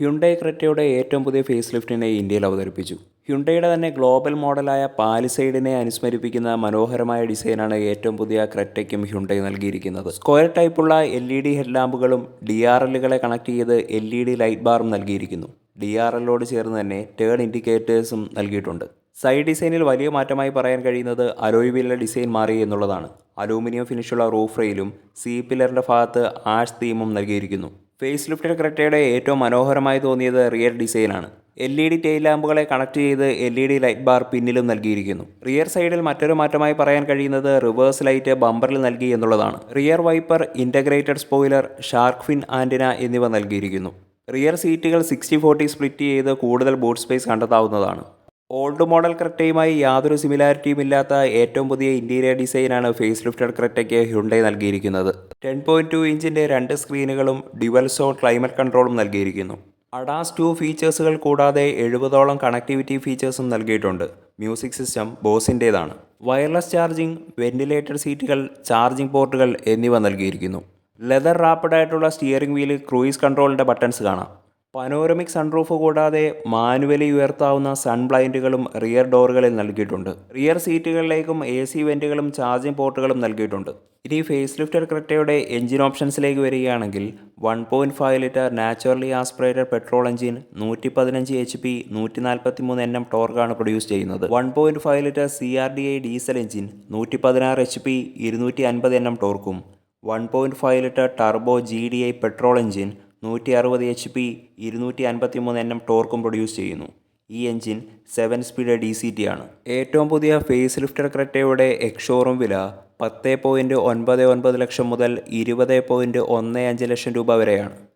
Hyundai ക്രെറ്റയുടെ ഏറ്റവും പുതിയ face ലിഫ്റ്റിനെ ഇന്ത്യയിൽ അവതരിപ്പിച്ചു. ഹ്യുണ്ടയുടെ തന്നെ ഗ്ലോബൽ മോഡലായ പാലിസൈഡിനെ അനുസ്മരിപ്പിക്കുന്ന മനോഹരമായ ഡിസൈനാണ് ഏറ്റവും പുതിയ ക്രെറ്റയ്ക്കും ഹ്യുണ്ടൈ നൽകിയിരിക്കുന്നത്. സ്ക്വയർ ടൈപ്പുള്ള എൽ ഇ ഡി ഹെഡ്ലാമ്പുകളും ഡി ആർ എല്ലുകളെ കണക്ട് ചെയ്ത് എൽ ഇ ഡി ലൈറ്റ് ബാറും നൽകിയിരിക്കുന്നു. ഡി ആർ എല്ലോട് ചേർന്ന് തന്നെ ടേൺ ഇൻഡിക്കേറ്റേഴ്സും നൽകിയിട്ടുണ്ട്. സൈഡ് ഡിസൈനിൽ വലിയ മാറ്റമായി പറയാൻ കഴിയുന്നത് അലോയ് ഡിസൈൻ മാറി എന്നുള്ളതാണ്. അലൂമിനിയം ഫിനിഷുള്ള റൂഫ് റെയിലും സി പില്ലറിന്റെ ഭാഗത്ത് ആഷ് തീമും നൽകിയിരിക്കുന്നു. ഫേസ് ലിഫ്റ്റഡ് ക്രെറ്റയുടെ ഏറ്റവും മനോഹരമായി തോന്നിയത് റിയർ ഡിസൈനാണ്. എൽ ഇ ഡി ടെയിൽ ലാമ്പുകളെ കണക്ട് ചെയ്ത് L E D light bar പിന്നിലും നൽകിയിരിക്കുന്നു. റിയർ സൈഡിൽ മറ്റൊരു മാറ്റമായി പറയാൻ കഴിയുന്നത് റിവേഴ്സ് ലൈറ്റ് ബമ്പറിൽ നൽകി എന്നുള്ളതാണ്. Rear wiper integrated spoiler shark fin antenna എന്നിവ നൽകിയിരിക്കുന്നു. റിയർ സീറ്റുകൾ സിക്സ്റ്റി ഫോർട്ടി സ്പ്ലിറ്റ് ചെയ്ത് കൂടുതൽ ബോട്ട് സ്പേസ് കണ്ടെത്താവുന്നതാണ്. ഓൾഡ് മോഡൽ ക്രെറ്റയുമായി യാതൊരു സിമിലാരിറ്റിയും ഇല്ലാത്ത ഏറ്റവും പുതിയ ഇന്റീരിയർ ഡിസൈനാണ് ഫേസ് ലിഫ്റ്റഡ് ക്രെറ്റയ്ക്ക് ഹ്യുണ്ടൈ നൽകിയിരിക്കുന്നത്. ടെൻ പോയിന്റ് ടു ഇഞ്ചിന്റെ രണ്ട് സ്ക്രീനുകളും ഡ്യുവൽ സോൺ ക്ലൈമറ്റ് കൺട്രോളും നൽകിയിരിക്കുന്നു. അഡാസ് ടു ഫീച്ചേഴ്സുകൾ കൂടാതെ എഴുപതോളം കണക്ടിവിറ്റി ഫീച്ചേഴ്സും നൽകിയിട്ടുണ്ട്. മ്യൂസിക് സിസ്റ്റം ബോസിന്റേതാണ് വയർലെസ് ചാർജിംഗ് വെന്റിലേറ്റഡ് സീറ്റുകൾ ചാർജിംഗ് പോർട്ടുകൾ എന്നിവ നൽകിയിരിക്കുന്നു. ലെതർ റാപ്പിഡായിട്ടുള്ള സ്റ്റിയറിംഗ് വീൽ ക്രൂയിസ് കൺട്രോളിന്റെ ബട്ടൺസ് കാണാം. പനോരമിക് സൺറൂഫ് കൂടാതെ മാനുവലി ഉയർത്താവുന്ന സൺ ബ്ലൈൻഡുകളും റിയർ ഡോറുകളിൽ നൽകിയിട്ടുണ്ട്. റിയർ സീറ്റുകളിലേക്കും എ സി വെന്റുകളും ചാർജിംഗ് പോർട്ടുകളും നൽകിയിട്ടുണ്ട്. ഇനി ഫേസ് ലിഫ്റ്റർ ക്രെറ്റയുടെ എഞ്ചിൻ ഓപ്ഷൻസിലേക്ക് വരികയാണെങ്കിൽ one point five litre naturally aspirated petrol engine നൂറ്റി പതിനഞ്ച് എച്ച് പി നൂറ്റി നാൽപ്പത്തി മൂന്ന് എൻ എം ടോർക്കാണ് പ്രൊഡ്യൂസ് ചെയ്യുന്നത്. One point five litre C R D I diesel engine നൂറ്റി പതിനാറ് എച്ച് പി ഇരുന്നൂറ്റി അൻപത് N M ടോർക്കും. One point five litre turbo G D I petrol engine നൂറ്റി അറുപത് എച്ച് പി ഇരുന്നൂറ്റി അൻപത്തി മൂന്ന് എൻ എം ടോർക്കും പ്രൊഡ്യൂസ് ചെയ്യുന്നു. ഈ engine seven speed D C T ആണ്. ഏറ്റവും പുതിയ ഫേസ് ലിഫ്റ്റർ ക്രെറ്റയുടെ എക്ഷോറും വില പത്ത് പോയിന്റ് ഒൻപത് ഒൻപത് ലക്ഷം മുതൽ ഇരുപത് പോയിന്റ് ഒന്ന് അഞ്ച് ലക്ഷം രൂപ വരെയാണ്.